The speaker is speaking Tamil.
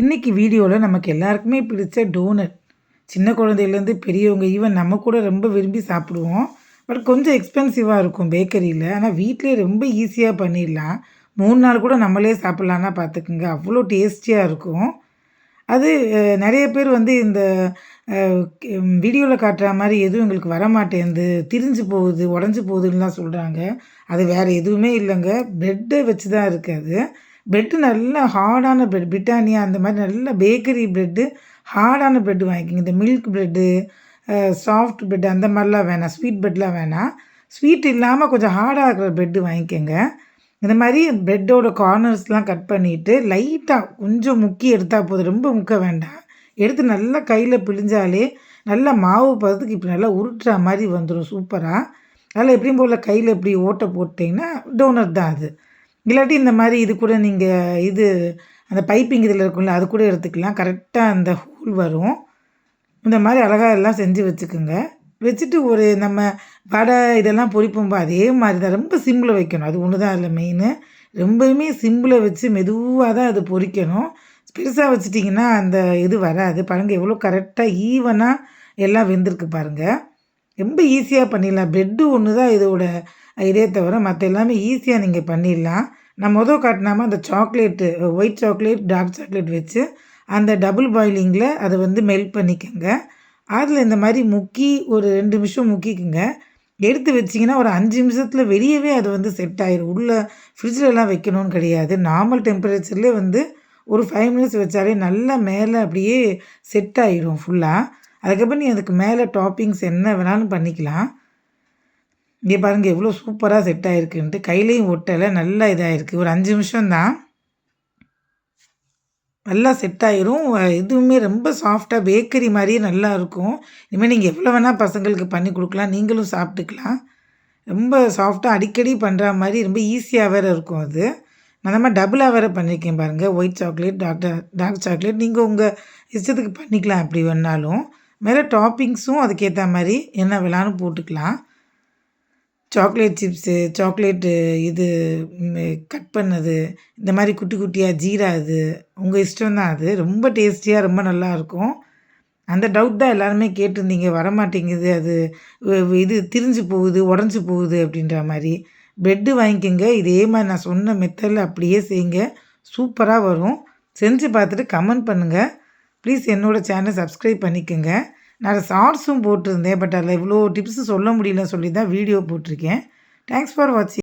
இன்றைக்கி வீடியோவில் நமக்கு எல்லாருக்குமே பிடிச்ச டோனட் சின்ன குழந்தையிலேருந்து பெரியவங்க ஈவன் நம்ம கூட ரொம்ப விரும்பி சாப்பிடுவோம். பட் கொஞ்சம் எக்ஸ்பென்சிவாக இருக்கும் பேக்கரியில் ஆனால் வீட்டிலே ரொம்ப ஈஸியாக பண்ணிடலாம். மூணு நாள் கூட நம்மளே சாப்பிட்லான்னா பார்த்துக்குங்க அவ்வளோ டேஸ்டியாக இருக்கும். அது நிறைய பேர் வந்து இந்த வீடியோவில் காட்டுற மாதிரி எதுவும் எங்களுக்கு வரமாட்டேங்குது. திரிஞ்சு போகுது உடஞ்சி போகுதுன்னுலாம் சொல்கிறாங்க அது வேறு எதுவுமே இல்லைங்க. ப்ரெட்டை வச்சு தான் இருக்குது அது. ப்ரெட்டு நல்லா ஹார்டான ப்ரெட் பிரிட்டானியா அந்த மாதிரி நல்ல பேக்கரி ப்ரெட்டு ஹார்டான ப்ரெட்டு வாங்கிக்கிங்க. இந்த மில்க் ப்ரெட்டு சாஃப்ட் ப்ரெட் அந்த மாதிரிலாம் வேணாம். ஸ்வீட் ப்ரெட்லாம் வேணாம். ஸ்வீட் இல்லாமல் கொஞ்சம் ஹார்டாக இருக்கிற ப்ரெட்டு வாங்கிக்கோங்க. இந்த மாதிரி ப்ரெட்டோட கார்னர்ஸ்லாம் கட் பண்ணிவிட்டு லைட்டாக கொஞ்சம் முக்கி எடுத்தால் போதும். ரொம்ப முக்க வேண்டாம். எடுத்து நல்லா கையில் பிழிஞ்சாலே நல்லா மாவு பதத்துக்கு இப்படி நல்லா உருட்டுற மாதிரி வந்துடும் சூப்பராக அதில் எப்படியும் போல் கையில் இப்படி ஓட்டை போட்டிங்கன்னா டோனட் தான் அது. இல்லாட்டி இந்த மாதிரி இது கூட நீங்கள் இது அந்த பைப்பிங் இதில் இருக்கும்ல அது கூட எடுத்துக்கலாம். கரெக்டாக அந்த ஹூல் வரும். இந்த மாதிரி அழகாக எல்லாம் செஞ்சு வச்சுக்கோங்க. வச்சுட்டு ஒரு நம்ம வடை இதெல்லாம் பொரிப்போம்பா அதே மாதிரி தான். ரொம்ப சிம்பிளை வைக்கணும். அது ஒன்று தான் அதில் மெயின் ரொம்பவுமே சிம்பிளை வச்சு மெதுவாக தான் அது பொரிக்கணும். பெருசாக வச்சுட்டிங்கன்னா அந்த இது வராது. பாருங்கள் எவ்வளோ கரெக்டாக ஈவனாக எல்லாம் வெந்திருக்கு பாருங்கள் ரொம்ப ஈஸியாக பண்ணிடலாம். ப்ரெட்டு ஒன்று தான் இதோட இதே தவிர மற்ற எல்லாமே ஈஸியாக நீங்கள் பண்ணிடலாம். நான் மொதல் காட்டினாமல் அந்த chocolate white chocolate dark chocolate வச்சு அந்த டபுள் பாயிலிங்கில் அதை வந்து மெல்ட் பண்ணிக்கோங்க. அதில் இந்த மாதிரி முக்கி ஒரு ரெண்டு நிமிஷம் முக்கிக்குங்க. எடுத்து வச்சிங்கன்னா ஒரு அஞ்சு நிமிஷத்தில் வெளியவே அது வந்து செட் ஆயிடும் உள்ளே ஃப்ரிட்ஜிலலாம் வைக்கணும்னு கிடையாது. நார்மல் டெம்பரேச்சர்லேயே வந்து ஒரு ஃபைவ் மினிட்ஸ் வச்சாலே நல்லா மேலே அப்படியே செட் ஆகிடும் ஃபுல்லாக அதுக்கப்புறம் நீ அதுக்கு மேலே டாப்பிங்ஸ் என்ன வேணாலும் பண்ணிக்கலாம். இங்கே பாருங்கள் எவ்வளோ சூப்பராக செட் ஆகிருக்குன்ட்டு கையிலையும் ஒட்டலை நல்லா இதாகிருக்கு ஒரு அஞ்சு நிமிஷம் தான் நல்லா செட் ஆயிரும். இதுவுமே ரொம்ப சாஃப்டாக பேக்கரி மாதிரியே நல்லா இருக்கும். இனிமேல் நீங்கள் எவ்வளோ வேணால் பசங்களுக்கு பண்ணி கொடுக்கலாம். நீங்களும் சாப்பிட்டுக்கலாம். ரொம்ப சாஃப்டாக அடிக்கடி பண்ணுற மாதிரி ரொம்ப ஈஸியாக வேறு இருக்கும் அது. நான் மாதிரி டபுளாக வேறு பண்ணியிருக்கேன் பாருங்கள் white chocolate doctor dark chocolate நீங்கள் உங்கள் இஷ்டத்துக்கு பண்ணிக்கலாம் அப்படி வேணாலும். மேலே டாப்பிங்ஸும் அதுக்கேற்ற மாதிரி என்ன வேணாலும் போட்டுக்கலாம். சாக்லேட் சிப்ஸு சாக்லேட்டு இது கட் பண்ணது இந்த மாதிரி குட்டி குட்டியாக ஜீரா இது உங்கள் இஷ்டம் தான் அது. ரொம்ப டேஸ்டியாக ரொம்ப நல்லாயிருக்கும் அந்த டவுட் தான் எல்லாருமே கேட்டிருந்தீங்க. வரமாட்டேங்குது அது இது திரிஞ்சு போகுது உடஞ்சி போகுது அப்படின்ற மாதிரி. ப்ரெட்டு வாங்கிக்கோங்க. இதே மாதிரி நான் சொன்ன மெத்தடில் அப்படியே செய்யுங்க. சூப்பராக வரும். செஞ்சு பார்த்துட்டு கமெண்ட் பண்ணுங்கள் ப்ளீஸ் என்னோடய சேனல் சப்ஸ்கிரைப் பண்ணிக்கோங்க. நான் ஷார்ட்ஸும் போட்டிருந்தேன் பட் அதில் இவ்வளோ டிப்ஸு சொல்ல முடியலன்னு சொல்லி தான் வீடியோ போட்டிருக்கேன். தேங்க்ஸ் ஃபார் வாட்சிங்